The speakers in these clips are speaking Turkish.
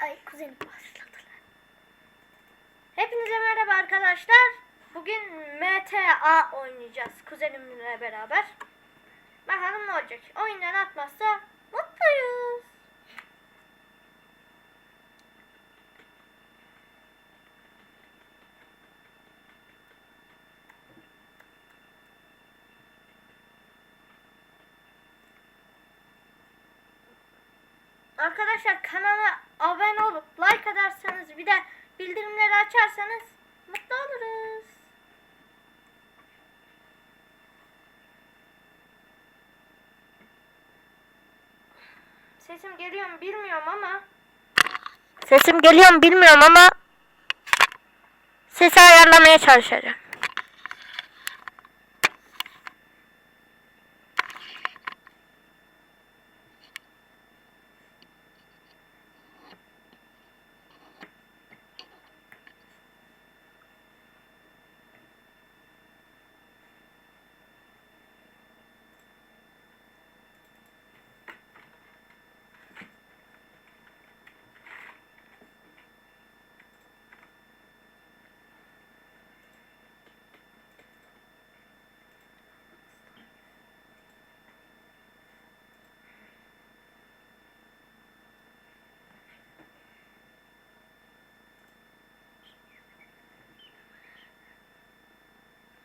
Ay kuzenim başladılar. Hepinize merhaba arkadaşlar. Bugün MTA oynayacağız kuzenimle beraber. Bakalım ne olacak. Oyundan atmazsa mutluyuz. Arkadaşlar kanala abone olup like atarsanız bir de bildirimleri açarsanız mutlu oluruz. Sesim geliyor mu bilmiyorum ama Sesim geliyor mu bilmiyorum ama sesi ayarlamaya çalışacağım.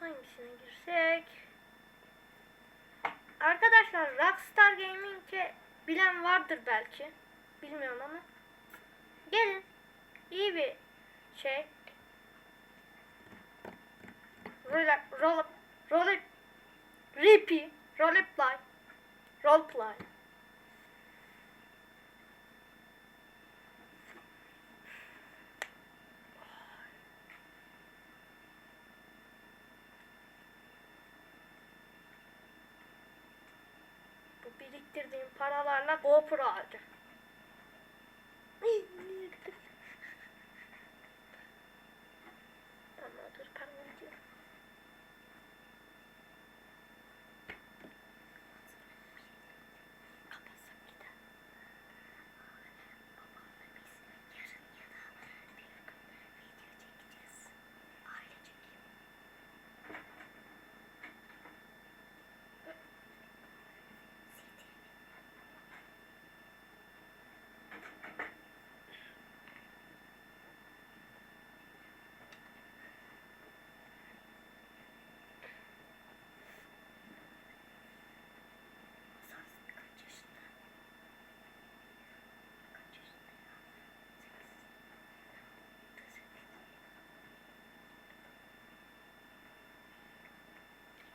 Hangisine girsek? Arkadaşlar Rockstar Gaming'i bilen vardır belki. Bilmiyorum ama. Gelin. İyi bir şey. Roll roll roll Rippy Roleplay Roleplay Bu biriktirdiğim paralarla GoPro alacağım.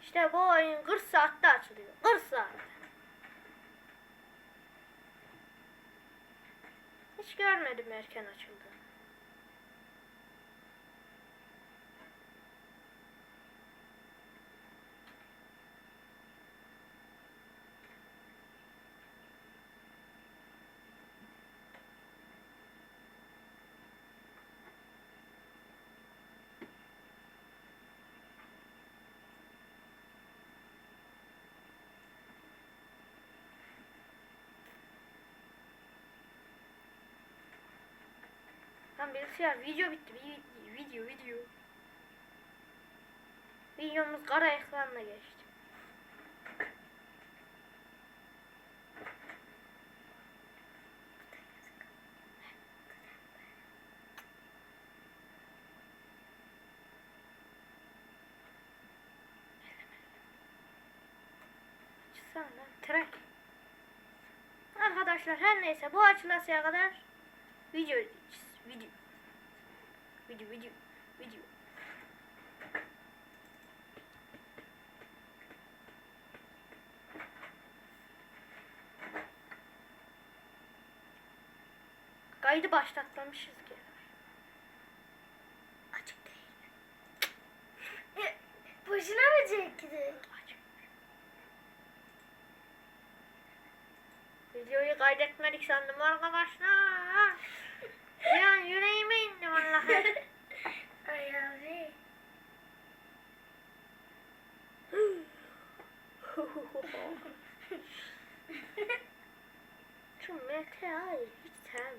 İşte bu oyun 40 saatte açılıyor. 40 saat. Hiç görmedim erken açıldığını. Lan bilgisayar video bitti. Vi- Video video. Videomuz kara ekranla geçti. Lan trek. Arkadaşlar her neyse bu açılasıya kadar video. Video. Video video video. Kaydı başlatmamışız ki. Açık değil. Boşuna mı çektik? Aç. Videoyu kaydetmedik sandım arkadaşlar. Ya yüreğime indi vallahi. Ay abi. Şu MTA'yı hiç sevmiyorum.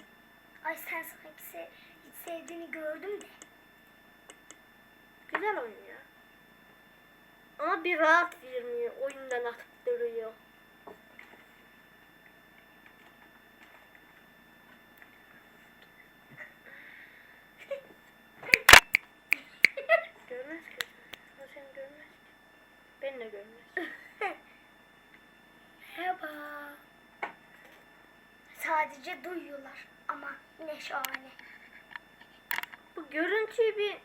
Ay sen se hiç sevdiğini gördüm de. Güzel ya. Ama bir rahat vermiyor. Oyundan atıp duruyor. Görmez ki. O seni görmez ki. Beni de görmez. Merhaba. Sadece duyuyorlar ama ne şahane. Bu görüntüyü bir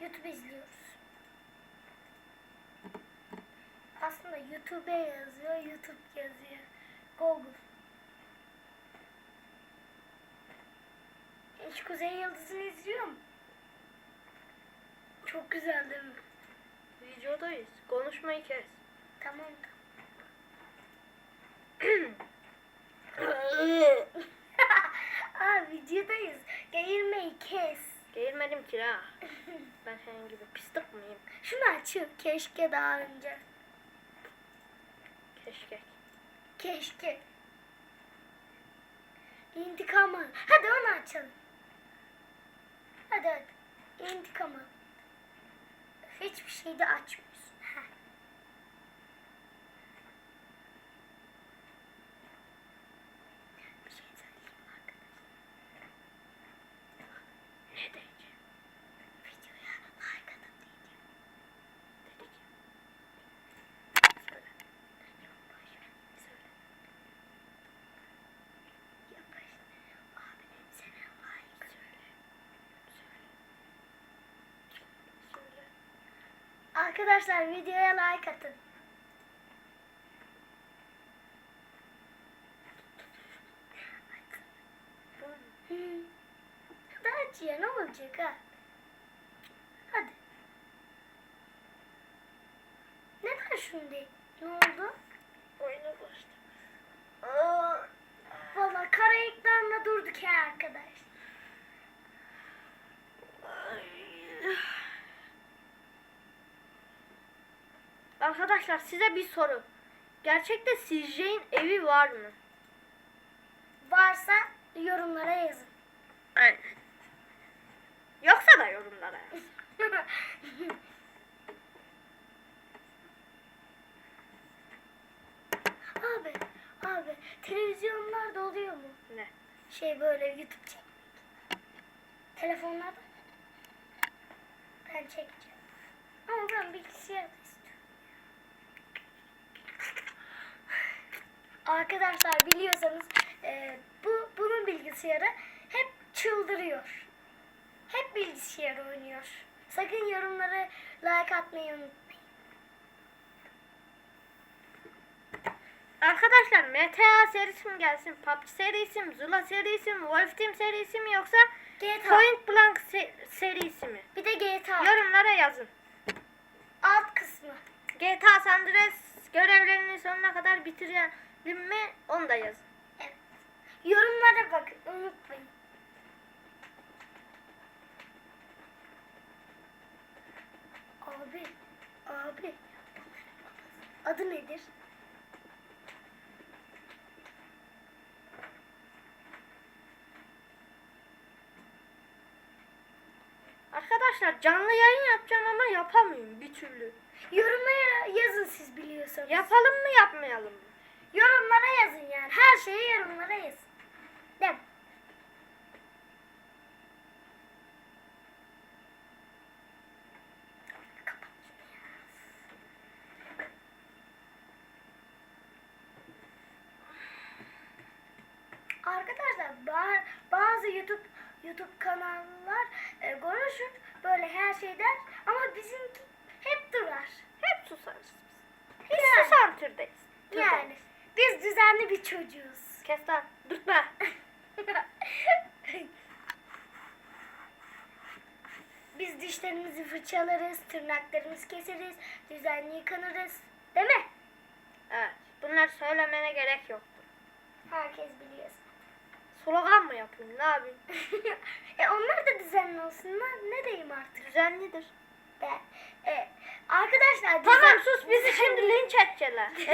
YouTube izliyoruz. Aslında YouTube yazıyor, YouTube yazıyor. Google. Hiç Kuzey Yıldızı'nı izliyor mu? Çok güzel değil mi? Konuşmayı kes. Tamam. Aa videodayız. Geğirmeyi kes. Geğirmedim ki ha. Ben senin gibi pislik miyim? Şunu açın. Keşke daha önce. Keşke. Keşke. İntikam al. Hadi onu açalım. Hadi hadi. İntikam al. Hiçbir şey de açmıyorsun. Ha. Bir şey söyleyeyim mi arkadaşlar? Ne diyeceğim? Videoya like atın diyeceğim. Dedik ya. Söyle. Yok boş ver. Söyle. Yapış. Abi sana like. Söyle. Söyle. Söyle. Arkadaşlar videoya like atın. Bu mu? Hı. Hadi aç ya ne olacak ha? Hadi. Neden değil? Ne oldu? Oyuna başladı. Aa. Valla kara ekranda durduk ya arkadaş. Ay. Arkadaşlar size bir soru. Gerçekte CJ'in evi var mı? Varsa yorumlara yazın. Aynen. Yoksa da yorumlara yaz. abi, abi televizyonlarda oluyor mu? Ne? Şey böyle YouTube çekmek. Telefonlarda. Ben çekeceğim. Ama ben bilgisayarda Arkadaşlar biliyorsanız e, bu bunun bilgisayarı hep çıldırıyor. Hep bilgisayar oynuyor. Sakın yorumları like atmayı unutmayın. Arkadaşlar MTA serisi mi gelsin? PUBG serisi mi? Zula serisi mi? Wolf Team serisi mi? Yoksa GTA. Point Blank se- serisi mi? Bir de GTA. Yorumlara yazın. Alt kısmı. GTA San Andreas görevlerini sonuna kadar bitirelim mi? Onu da yazın. Evet. Yorumlara bakın unutmayın. Abi, abi. Adı nedir? Arkadaşlar canlı yayın yapacağım ama yapamıyorum bir türlü. Yorumlara yazın siz biliyorsanız. Yapalım mı yapmayalım mı? Yorumlara yazın yani. Her şeyi yorumlara yazın. Değil. Arkadaşlar ba- bazı YouTube YouTube kanallar e, konuşur böyle her şey der ama bizimki hep durar. Hep susarız biz. Biz Yani. susar türdeyiz. Yani biz düzenli bir çocuğuz. Kes lan. Dürtme. Biz dişlerimizi fırçalarız, tırnaklarımızı keseriz, düzenli yıkanırız. Değil mi? Evet. Bunlar söylemene gerek yok. Herkes biliyor. Slogan mı yapayım? Ne yapayım? e onlar da düzenli olsunlar. Ne diyeyim artık? Düzenlidir. De, e, arkadaşlar Tamam düzen- sus bizi şimdi linç edecekler.